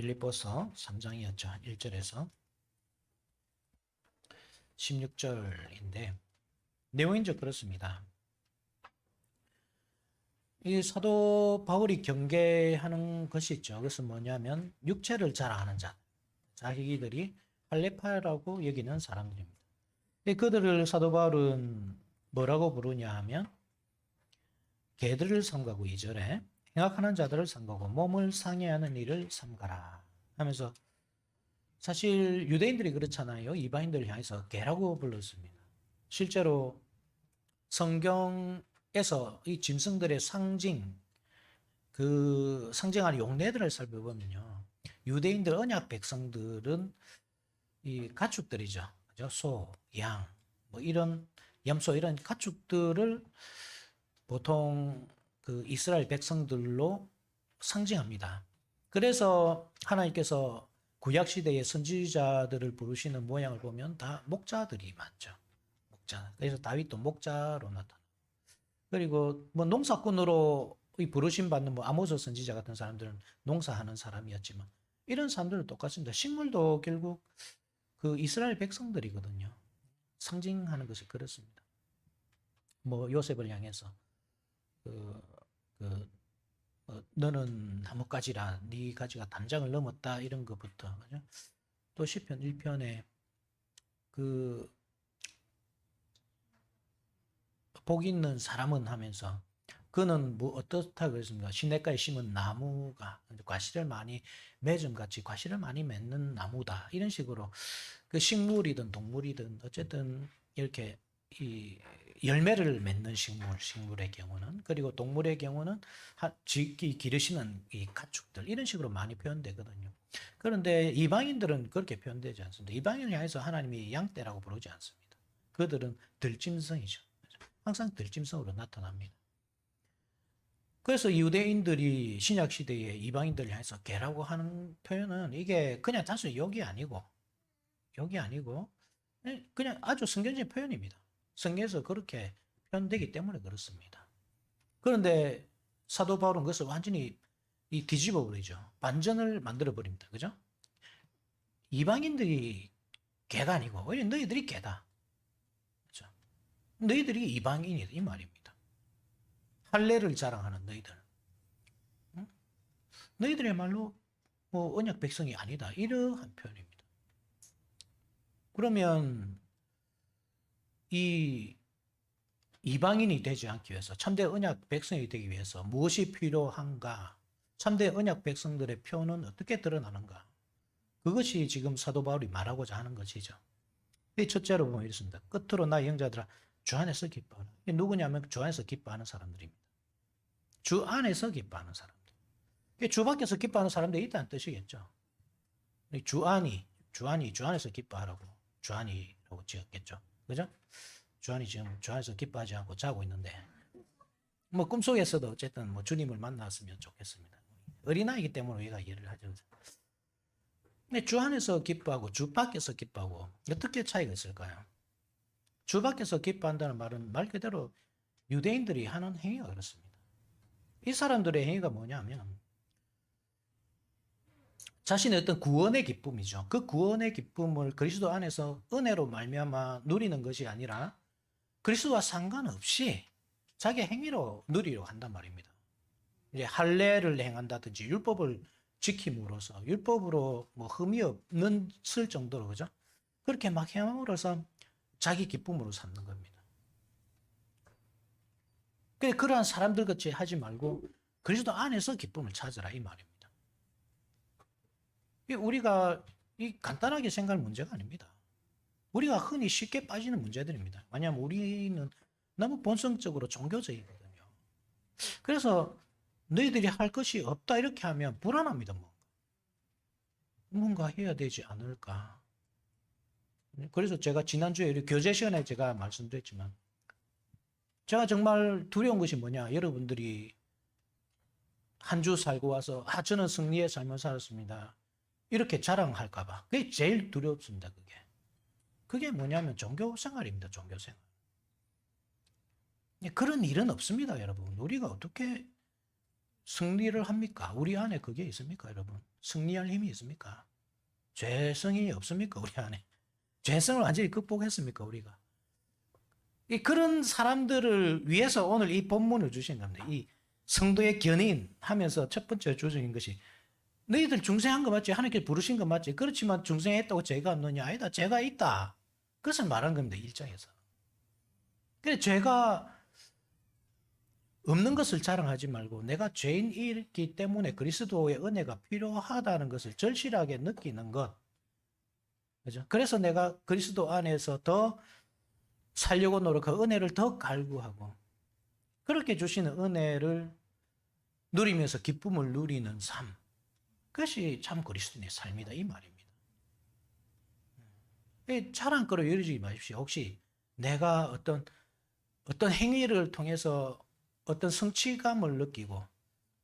빌립보서 3장이었죠. 1절에서 16절인데 내용이 이제 그렇습니다. 이 사도 바울이 경계하는 것이 있죠. 그것은 뭐냐면 육체를 잘 아는 자, 자기들이 할레파라고 여기는 사람들입니다. 이 그들을 사도 바울은 뭐라고 부르냐 하면 개들을 삼가고 이절에 행악하는 자들을 삼가고 몸을 상해하는 일을 삼가라 하면서 사실 유대인들이 그렇잖아요. 이방인들을 향해서 개라고 불렀습니다. 실제로 성경에서 이 짐승들의 상징, 그 상징하는 용례들을 살펴보면요. 유대인들 언약 백성들은 이 가축들이죠. 그죠? 소, 양, 뭐 이런 염소 이런 가축들을 보통 그 이스라엘 백성들로 상징합니다. 그래서 하나님께서 구약 시대의 선지자들을 부르시는 모양을 보면 다 목자들이 많죠. 목자. 그래서 다윗도 목자로 나타나. 그리고 뭐 농사꾼으로 이 부르심 받는 뭐 아모스 선지자 같은 사람들은 농사하는 사람이었지만 이런 사람들은 똑같습니다. 식물도 결국 그 이스라엘 백성들이거든요. 상징하는 것이 그렇습니다. 뭐 요셉을 향해서 그, 그 어, 너는 나뭇가지라 네 가지가 담장을 넘었다 이런 것부터 그죠? 또 시편 1편에 그 복 있는 사람은 하면서 그는 뭐 어떻다 그랬습니까? 시냇가에 심은 나무가 과실을 많이 맺음 같이 과실을 많이 맺는 나무다 이런 식으로 그 식물이든 동물이든 어쨌든 이렇게 이 열매를 맺는 식물, 식물의 경우는 그리고 동물의 경우는 하- 지- 이 기르시는 이 가축들 이런 식으로 많이 표현되거든요. 그런데 이방인들은 그렇게 표현되지 않습니다. 이방인을 향해서 하나님이 양떼라고 부르지 않습니다. 그들은 들짐승이죠. 항상 들짐승으로 나타납니다. 그래서 유대인들이 신약 시대에 이방인들을 향해서 개라고 하는 표현은 이게 그냥 단순히 욕이 아니고 욕이 아니고 그냥 아주 성경적인 표현입니다. 성경에서 그렇게 표현되기 때문에 그렇습니다. 그런데 사도 바울은 그것을 완전히 이 뒤집어 버리죠. 반전을 만들어 버립니다. 그죠? 이방인들이 개가 아니고 오히려 너희들이 개다. 그죠? 너희들이 이방인이다 이 말입니다. 할례를 자랑하는 너희들. 응? 너희들의말로 뭐 언약 백성이 아니다. 이러한 표현입니다. 그러면 이 이방인이 되지 않기 위해서 참대 언약 백성이 되기 위해서 무엇이 필요한가? 참대 언약 백성들의 표는 어떻게 드러나는가? 그것이 지금 사도 바울이 말하고자 하는 것이죠. 이 첫째로 보면 이렇습니다. 끝으로 나 영자들아 주 안에서 기뻐하라. 이게 누구냐면 주 안에서 기뻐하는 사람들입니다. 주 안에서 기뻐하는 사람들. 주 밖에서 기뻐하는 사람들이 있다는 뜻이겠죠. 이주 안이 주 안이 주 안에서 기뻐하라고 주 안이라고 지었겠죠. 그죠? 주안이 지금 주 안에서 기뻐하지 않고 자고 있는데 뭐 꿈속에서도 어쨌든 뭐 주님을 만났으면 좋겠습니다. 어린아이기 때문에 우리가 이해를 하죠. 근데 주 안에서 기뻐하고 주 밖에서 기뻐하고 어떻게 차이가 있을까요? 주 밖에서 기뻐한다는 말은 말 그대로 유대인들이 하는 행위가 그렇습니다. 이 사람들의 행위가 뭐냐면 자신의 어떤 구원의 기쁨이죠. 그 구원의 기쁨을 그리스도 안에서 은혜로 말미암아 누리는 것이 아니라 그리스도와 상관없이 자기 행위로 누리려 한단 말입니다. 이제 할례를 행한다든지 율법을 지킴으로써 율법으로 뭐 흠이 없는 쓸 정도로 그죠? 그렇게 막 행함으로써 자기 기쁨으로 삼는 겁니다. 그래 그러한 사람들 같이 하지 말고 그리스도 안에서 기쁨을 찾으라 이 말입니다. 이 우리가 이 간단하게 생각할 문제가 아닙니다. 우리가 흔히 쉽게 빠지는 문제들입니다. 왜냐하면 우리는 너무 본성적으로 종교적이거든요. 그래서 너희들이 할 것이 없다 이렇게 하면 불안합니다. 뭔가, 뭔가 해야 되지 않을까. 그래서 제가 지난주에 우리 교재 시간에 제가 말씀드렸지만 제가 정말 두려운 것이 뭐냐. 여러분들이 한 주 살고 와서 아 저는 승리의 삶을 살았습니다. 이렇게 자랑할까봐. 그게 제일 두렵습니다, 그게. 그게 뭐냐면 종교 생활입니다, 종교 생활. 예, 그런 일은 없습니다, 여러분. 우리가 어떻게 승리를 합니까? 우리 안에 그게 있습니까, 여러분? 승리할 힘이 있습니까? 죄성이 없습니까, 우리 안에? 죄성을 완전히 극복했습니까, 우리가? 이 그런 사람들을 위해서 오늘 이 본문을 주신 겁니다. 이 성도의 견인 하면서 첫 번째 조정인 것이 너희들 중생한 거 맞지? 하나님께 부르신 거 맞지? 그렇지만 중생했다고 죄가 없느냐? 아니다. 죄가 있다. 그것을 말한 겁니다. 일장에서. 그래 죄가 없는 것을 자랑하지 말고 내가 죄인이기 때문에 그리스도의 은혜가 필요하다는 것을 절실하게 느끼는 것. 그죠? 그래서 내가 그리스도 안에서 더 살려고 노력하고 은혜를 더 갈구하고 그렇게 주시는 은혜를 누리면서 기쁨을 누리는 삶. 그것이 참 그리스도인의 삶이다 이 말입니다. 이 자랑거로 여기지 마십시오. 혹시 내가 어떤 어떤 행위를 통해서 어떤 성취감을 느끼고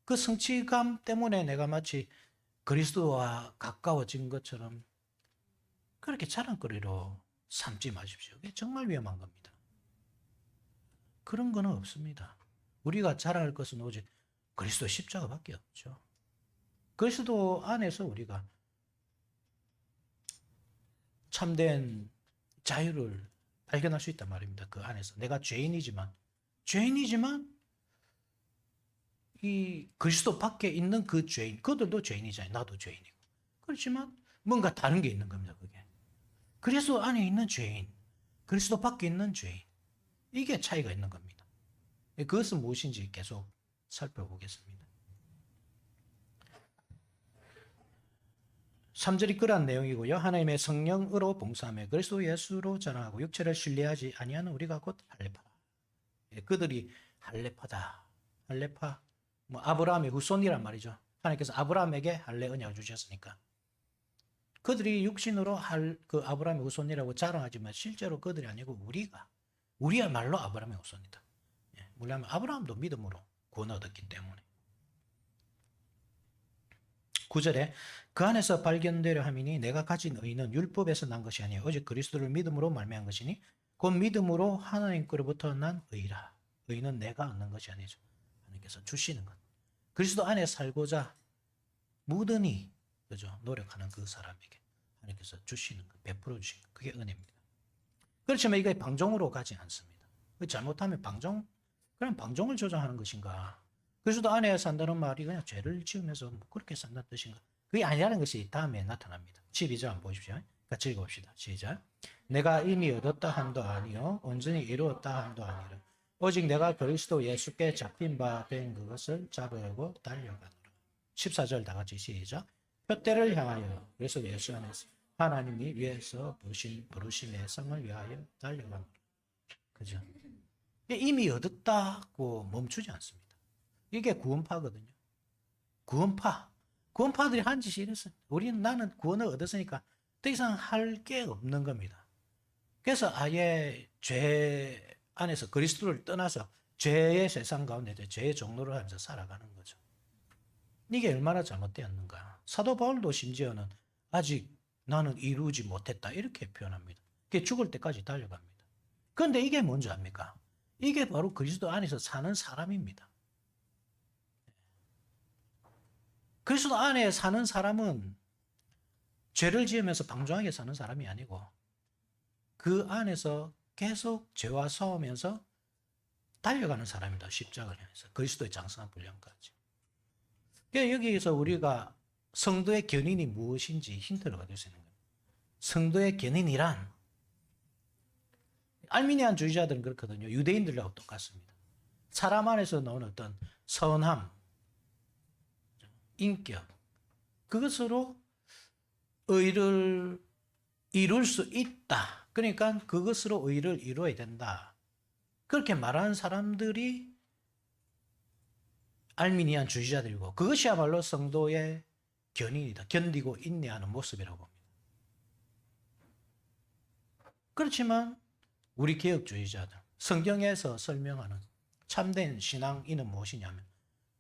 그 성취감 때문에 내가 마치 그리스도와 가까워진 것처럼 그렇게 자랑거리로 삼지 마십시오. 그게 정말 위험한 겁니다. 그런 거는 없습니다. 우리가 자랑할 것은 오직 그리스도 십자가밖에 없죠. 그리스도 안에서 우리가 참된 자유를 발견할 수 있단 말입니다. 그 안에서 내가 죄인이지만 죄인이지만 이 그리스도 밖에 있는 그 죄인, 그들도 죄인이잖아요. 나도 죄인이고. 그렇지만 뭔가 다른 게 있는 겁니다. 그게 그리스도 안에 있는 죄인, 그리스도 밖에 있는 죄인 이게 차이가 있는 겁니다. 그것은 무엇인지 계속 살펴보겠습니다. 3절이 그러한 내용이고요. 하나님의 성령으로 봉사하며 그리스도 예수로 전하고 육체를 신뢰하지 아니하는 우리가 곧 할례파라. 예, 그들이 할례파다. 할례파. 뭐 아브라함의 후손이란 말이죠. 하나님께서 아브라함에게 할례 언약을 주셨으니까. 그들이 육신으로 할 그 아브라함의 후손이라고 자랑하지만 실제로 그들이 아니고 우리가 우리야말로 아브라함의 후손이다. 예, 물론 아브라함도 믿음으로 구원 얻었기 때문에. 9절에 그 안에서 발견되려 함이니 내가 가진 의는 율법에서 난 것이 아니요 오직 그리스도를 믿음으로 말미암은 것이니 곧 믿음으로 하나님께로부터 난 의라. 의는 내가 얻는 것이 아니죠. 하나님께서 주시는 것. 그리스도 안에 살고자 무든히 그죠 노력하는 그 사람에게 하나님께서 주시는 것, 베풀어 주신 것, 그게 은혜입니다. 그렇지만 이게 방종으로 가지 않습니다. 그 잘못하면 방종, 그럼 방종을 조장하는 것인가? 그리스도 안에 산다는 말이 그냥 죄를 지으면서 뭐 그렇게 산다는 뜻인가? 그게 아니라는 것이 다음에 나타납니다. 12절 한번 보십시오. 같이 읽어봅시다. 시작. 내가 이미 얻었다 함도 아니요 온전히 이루었다 함도 아니라 오직 내가 그리스도 예수께 잡힌 바 된 그것을 잡으려고 달려가노라. 14절 다 같이 시작. 표대를 향하여 그래서 예수 안에서 하나님이 위해서 부르신 부르심의 성을 위하여 달려가노라. 그죠? 이미 얻었다고 멈추지 않습니다. 이게 구원파거든요. 구원파. 구원파들이 한 짓이 이랬어요. 우리는 나는 구원을 얻었으니까 더 이상 할 게 없는 겁니다. 그래서 아예 죄 안에서 그리스도를 떠나서 죄의 세상 가운데 죄의 종로를 하면서 살아가는 거죠. 이게 얼마나 잘못되었는가. 사도 바울도 심지어는 아직 나는 이루지 못했다. 이렇게 표현합니다. 그게 죽을 때까지 달려갑니다. 그런데 이게 뭔지 압니까? 이게 바로 그리스도 안에서 사는 사람입니다. 그리스도 안에 사는 사람은 죄를 지으면서 방종하게 사는 사람이 아니고 그 안에서 계속 죄와 싸우면서 달려가는 사람이다. 십자가를 향해서. 그리스도의 장성한 분량까지. 그러니까 여기에서 우리가 성도의 견인이 무엇인지 힌트를 얻을 수 있는 겁니다. 성도의 견인이란 알미니안 주의자들은 그렇거든요. 유대인들하고 똑같습니다. 사람 안에서 나오는 어떤 선함, 인격, 그것으로 의를 이룰 수 있다. 그러니까 그것으로 의를 이루어야 된다. 그렇게 말하는 사람들이 알미니안 주의자들이고 그것이야말로 성도의 견인이다. 견디고 인내하는 모습이라고 봅니다. 그렇지만 우리 개혁주의자들 성경에서 설명하는 참된 신앙인은 무엇이냐면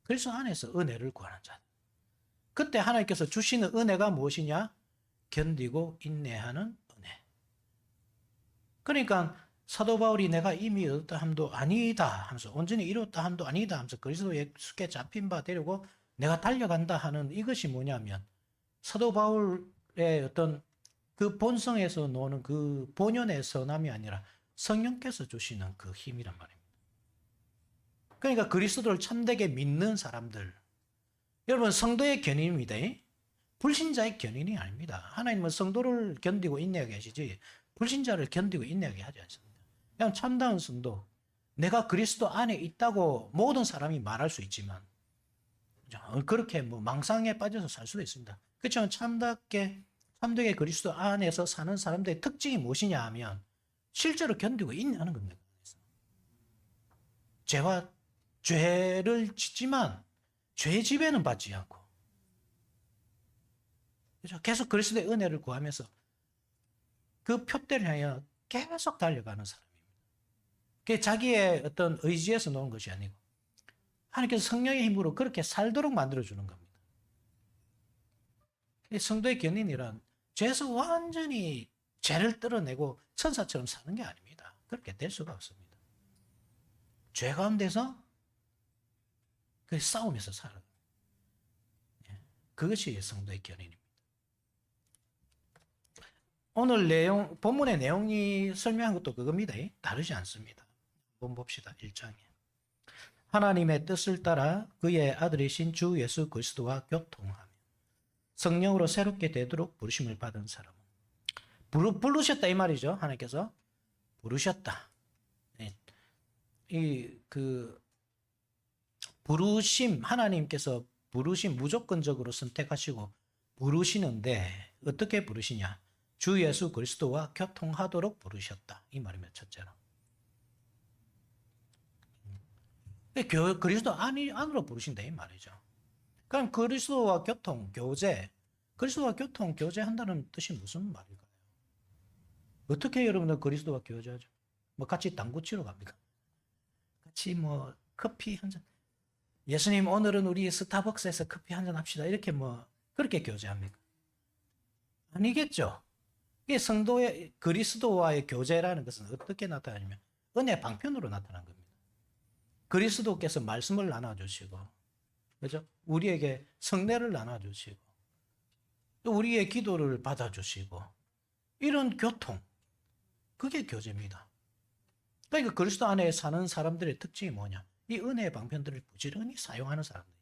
그래서 안에서 은혜를 구하는 자. 그때 하나님께서 주시는 은혜가 무엇이냐? 견디고 인내하는 은혜. 그러니까 사도 바울이 내가 이미 얻었다 함도 아니다 하면서 온전히 이뤘다 함도 아니다 하면서 그리스도 예수께 잡힌 바 되려고 내가 달려간다 하는 이것이 뭐냐면 사도 바울의 어떤 그 본성에서 노는 그 본연의 선함이 아니라 성령께서 주시는 그 힘이란 말입니다. 그러니까 그리스도를 참되게 믿는 사람들 여러분 성도의 견인입니다. 불신자의 견인이 아닙니다. 하나님은 성도를 견디고 인내하게 하시지 불신자를 견디고 인내하게 하지 않습니다. 그냥 참다운 성도 내가 그리스도 안에 있다고 모든 사람이 말할 수 있지만 그렇게 뭐 망상에 빠져서 살 수도 있습니다. 그렇지만 참답게 참되게 그리스도 안에서 사는 사람들의 특징이 무엇이냐 하면 실제로 견디고 인내하는 겁니다. 죄와 죄를 짓지만 죄 지배는 받지 않고 그죠? 계속 그리스도의 은혜를 구하면서 그 표대를 향해 계속 달려가는 사람입니다. 그게 자기의 어떤 의지에서 노는 것이 아니고 하나님께서 성령의 힘으로 그렇게 살도록 만들어주는 겁니다. 이 성도의 견인이란 죄에서 완전히 죄를 떨어내고 천사처럼 사는 게 아닙니다. 그렇게 될 수가 없습니다. 죄 가운데서 그 싸우면서 살아요. 예. 그것이 성도의 견인입니다. 오늘 내용, 본문의 내용이 설명한 것도 그겁니다. 다르지 않습니다. 한번 봅시다. 1장에. 하나님의 뜻을 따라 그의 아들이신 주 예수 그리스도와 교통하며 성령으로 새롭게 되도록 부르심을 받은 사람은 부르, 부르셨다 이 말이죠. 하나님께서 부르셨다. 네. 이그 부르심 하나님께서 부르심 무조건적으로 선택하시고 부르시는데 어떻게 부르시냐? 주 예수 그리스도와 교통하도록 부르셨다. 이 말이면 첫째로. 교, 그리스도 안이, 안으로 부르신다 이 말이죠. 그럼 그리스도와 교통, 교제, 그리스도와 교통, 교제한다는 뜻이 무슨 말일까요? 어떻게 여러분들 그리스도와 교제하죠? 뭐 같이 당구 치러 갑니까? 같이 뭐 커피 한 잔. 예수님 오늘은 우리 스타벅스에서 커피 한 잔 합시다. 이렇게 뭐 그렇게 교제합니까? 아니겠죠. 이게 성도의 그리스도와의 교제라는 것은 어떻게 나타나냐면 은혜 방편으로 나타난 겁니다. 그리스도께서 말씀을 나눠주시고, 그죠? 우리에게 성례를 나눠주시고, 또 우리의 기도를 받아주시고, 이런 교통, 그게 교제입니다. 그러니까 그리스도 안에 사는 사람들의 특징이 뭐냐? 이 은혜의 방편들을 부지런히 사용하는 사람들.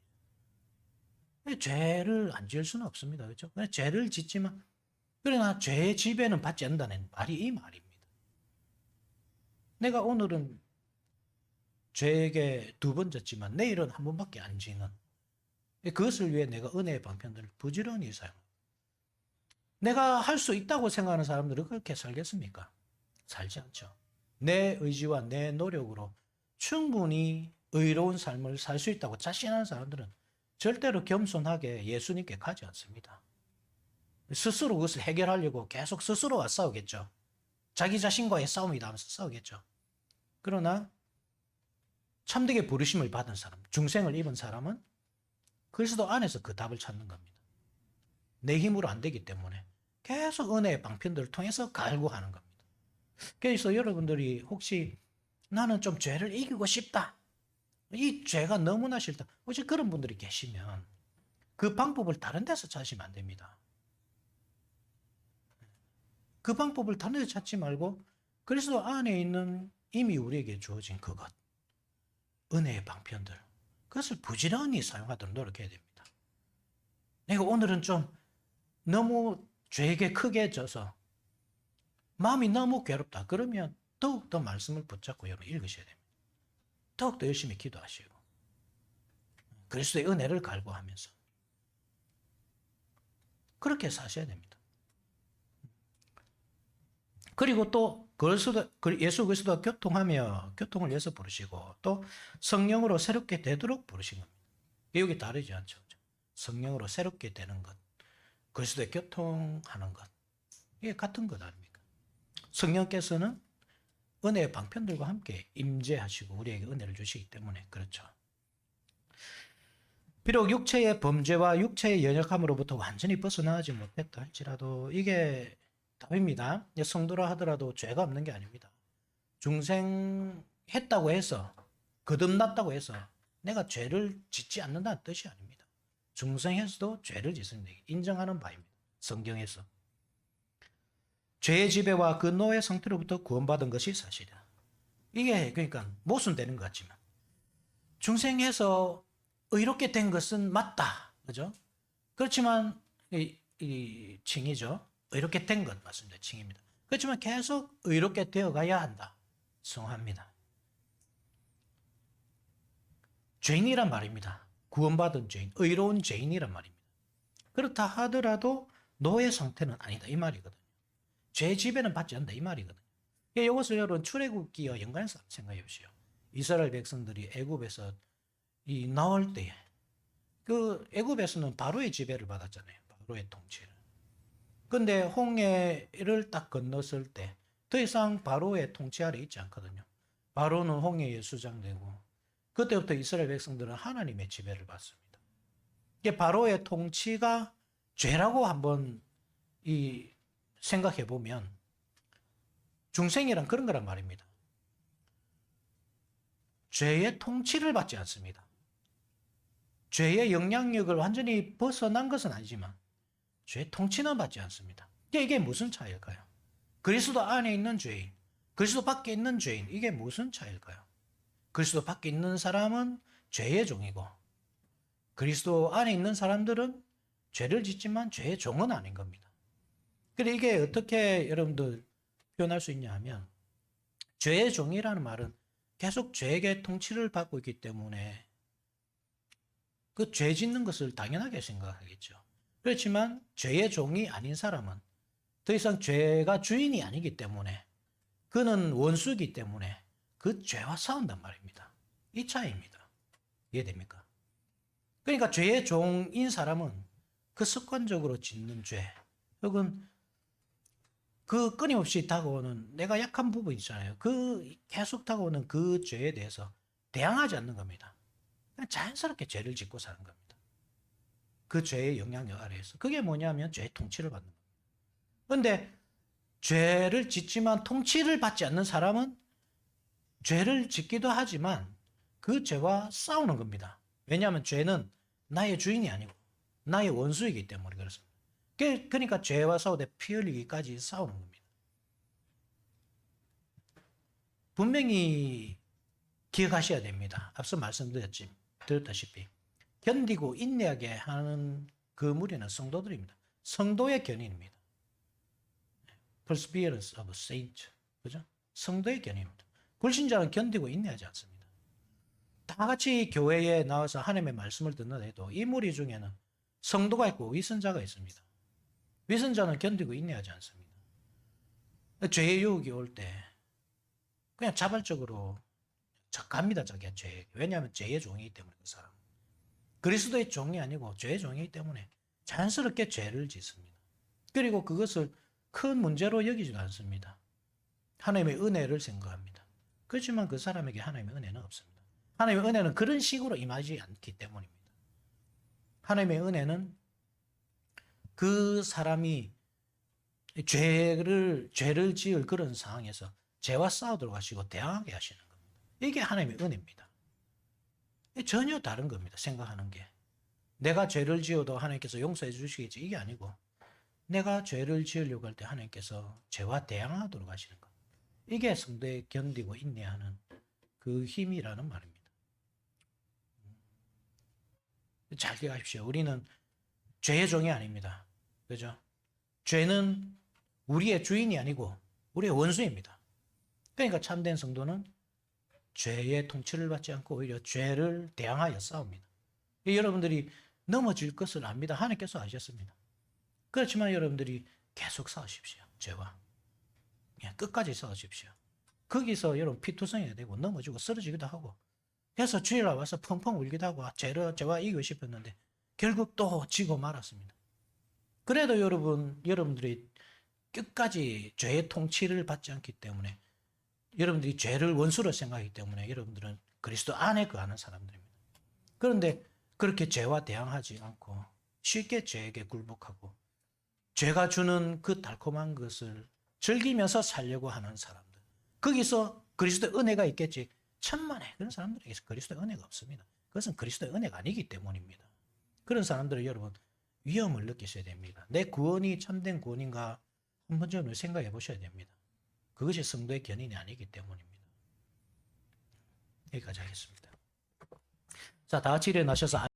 죄를 안 지을 수는 없습니다. 그렇죠? 죄를 짓지만 그러나 죄의 지배는 받지 않는다는 말이 이 말입니다. 내가 오늘은 죄에게 두 번 졌지만 내일은 한 번밖에 안 지는 그것을 위해 내가 은혜의 방편들을 부지런히 사용. 내가 할 수 있다고 생각하는 사람들은 그렇게 살겠습니까? 살지 않죠. 내 의지와 내 노력으로 충분히 의로운 삶을 살 수 있다고 자신하는 사람들은 절대로 겸손하게 예수님께 가지 않습니다. 스스로 그것을 해결하려고 계속 스스로와 싸우겠죠. 자기 자신과의 싸움이다 하면서 싸우겠죠. 그러나 참되게 부르심을 받은 사람, 중생을 입은 사람은 그리스도 안에서 그 답을 찾는 겁니다. 내 힘으로 안 되기 때문에 계속 은혜의 방편들을 통해서 갈구하는 겁니다. 그래서 여러분들이 혹시 나는 좀 죄를 이기고 싶다. 이 죄가 너무나 싫다. 혹시 그런 분들이 계시면 그 방법을 다른 데서 찾으시면 안 됩니다. 그 방법을 다른 데서 찾지 말고 그리스도 안에 있는 이미 우리에게 주어진 그것, 은혜의 방편들, 그것을 부지런히 사용하도록 노력해야 됩니다. 내가 오늘은 좀 너무 죄에게 크게 져서 마음이 너무 괴롭다. 그러면 더욱더 말씀을 붙잡고 여러분 읽으셔야 됩니다. 더욱더 열심히 기도하시고 그리스도의 은혜를 갈구하면서 그렇게 사셔야 됩니다. 그리고 또 그리스도, 예수 그리스도와 교통하며 교통을 위해서 부르시고 또 성령으로 새롭게 되도록 부르신 겁니다. 여기 다르지 않죠. 성령으로 새롭게 되는 것, 그리스도의 교통하는 것, 이게 같은 것 아닙니까? 성령께서는 은혜의 방편들과 함께 임재하시고 우리에게 은혜를 주시기 때문에 그렇죠. 비록 육체의 범죄와 육체의 연약함으로부터 완전히 벗어나지 못했다 할지라도 이게 답입니다. 성도라 하더라도 죄가 없는 게 아닙니다. 중생했다고 해서 거듭났다고 해서 내가 죄를 짓지 않는다는 뜻이 아닙니다. 중생에서도 죄를 짓습니다. 인정하는 바입니다. 성경에서. 죄의 지배와 그 노예 상태로부터 구원받은 것이 사실이다. 이게 그러니까 모순되는 것 같지만 중생에서 의롭게 된 것은 맞다. 그죠? 그렇지만 이, 이 칭이죠. 의롭게 된 것 맞습니다. 칭입니다. 그렇지만 계속 의롭게 되어 가야 한다. 성합니다. 죄인이란 말입니다. 구원받은 죄인, 의로운 죄인이란 말입니다. 그렇다 하더라도 노예 상태는 아니다 이 말이거든요. 죄 지배는 받지 않는다 이 말이거든요. 예, 이것을 여러분 출애굽기와 연관해서 생각해 보시오. 이스라엘 백성들이 애굽에서 이 나올 때에 그 애굽에서는 바로의 지배를 받았잖아요. 바로의 통치를. 근데 홍해를 딱 건넜을 때 더 이상 바로의 통치 아래 있지 않거든요. 바로는 홍해에 수장되고 그때부터 이스라엘 백성들은 하나님의 지배를 받습니다. 이게 바로의 통치가 죄라고 한번 이 생각해 보면 중생이란 그런 거란 말입니다. 죄의 통치를 받지 않습니다. 죄의 영향력을 완전히 벗어난 것은 아니지만 죄의 통치는 받지 않습니다. 이게 무슨 차이일까요? 그리스도 안에 있는 죄인, 그리스도 밖에 있는 죄인, 이게 무슨 차이일까요? 그리스도 밖에 있는 사람은 죄의 종이고 그리스도 안에 있는 사람들은 죄를 짓지만 죄의 종은 아닌 겁니다. 근데 이게 어떻게 여러분들 표현할 수 있냐 하면 죄의 종이라는 말은 계속 죄의 통치를 받고 있기 때문에 그 죄 짓는 것을 당연하게 생각하겠죠. 그렇지만 죄의 종이 아닌 사람은 더 이상 죄가 주인이 아니기 때문에 그는 원수이기 때문에 그 죄와 싸운단 말입니다. 이 차이입니다. 이해됩니까? 그러니까 죄의 종인 사람은 그 습관적으로 짓는 죄, 혹은 그 끊임없이 다가오는 내가 약한 부분 있잖아요. 그 계속 다가오는 그 죄에 대해서 대항하지 않는 겁니다. 그냥 자연스럽게 죄를 짓고 사는 겁니다. 그 죄의 영향력 아래에서. 그게 뭐냐면 죄의 통치를 받는 겁니다. 그런데 죄를 짓지만 통치를 받지 않는 사람은 죄를 짓기도 하지만 그 죄와 싸우는 겁니다. 왜냐하면 죄는 나의 주인이 아니고 나의 원수이기 때문에 그렇습니다. 그- 그러니까 죄와 싸우되 피 흘리기까지 싸우는 겁니다. 분명히 기억하셔야 됩니다. 앞서 말씀드렸지, 드렸다시피 견디고 인내하게 하는 그 무리는 성도들입니다. 성도의 견인입니다. Perseverance of saint, 그죠? 성도의 견인입니다. 불신자는 견디고 인내하지 않습니다. 다 같이 교회에 나와서 하나님의 말씀을 듣는 해도 이 무리 중에는 성도가 있고 위선자가 있습니다. 위선자는 견디고 인내하지 않습니다. 죄의 유혹이 올 때 그냥 자발적으로 자- 갑니다 자기가 죄. 왜냐하면 죄의 종이기 때문에 그 사람. 그리스도의 종이 아니고 죄의 종이기 때문에 자연스럽게 죄를 짓습니다. 그리고 그것을 큰 문제로 여기지도 않습니다. 하나님의 은혜를 생각합니다. 그렇지만 그 사람에게 하나님의 은혜는 없습니다. 하나님의 은혜는 그런 식으로 임하지 않기 때문입니다. 하나님의 은혜는 그 사람이 죄를 죄를 지을 그런 상황에서 죄와 싸우도록 하시고 대항하게 하시는 겁니다. 이게 하나님의 은혜입니다. 전혀 다른 겁니다. 생각하는 게 내가 죄를 지어도 하나님께서 용서해 주시겠지 이게 아니고 내가 죄를 지으려고 할 때 하나님께서 죄와 대항하도록 하시는 것. 이게 성도에 견디고 인내하는 그 힘이라는 말입니다. 잘 기억하십시오. 우리는 죄의 종이 아닙니다. 그죠? 죄는 우리의 주인이 아니고 우리의 원수입니다. 그러니까 참된 성도는 죄의 통치를 받지 않고 오히려 죄를 대항하여 싸웁니다. 이 여러분들이 넘어질 것을 압니다. 하나님께서 아셨습니다. 그렇지만 여러분들이 계속 싸우십시오. 죄와. 예, 끝까지 싸우십시오. 거기서 여러분 피투성이가 되고 넘어지고 쓰러지기도 하고 그래서 주일 날 와서 펑펑 울기도 하고 아, 죄를 죄와 이기고 싶었는데 결국 또 지고 말았습니다. 그래도 여러분 여러분들이 끝까지 죄의 통치를 받지 않기 때문에 여러분들이 죄를 원수로 생각하기 때문에 여러분들은 그리스도 안에 거하는 사람들입니다. 그런데 그렇게 죄와 대항하지 않고 쉽게 죄에게 굴복하고 죄가 주는 그 달콤한 것을 즐기면서 살려고 하는 사람들. 거기서 그리스도의 은혜가 있겠지. 천만에 그런 사람들에게서 그리스도의 은혜가 없습니다. 그것은 그리스도의 은혜가 아니기 때문입니다. 그런 사람들은 여러분 위험을 느끼셔야 됩니다. 내 구원이 참된 구원인가 한 번쯤은 생각해 보셔야 됩니다. 그것이 성도의 견인이 아니기 때문입니다. 여기까지 하겠습니다. 자, 다 같이 일어나셔서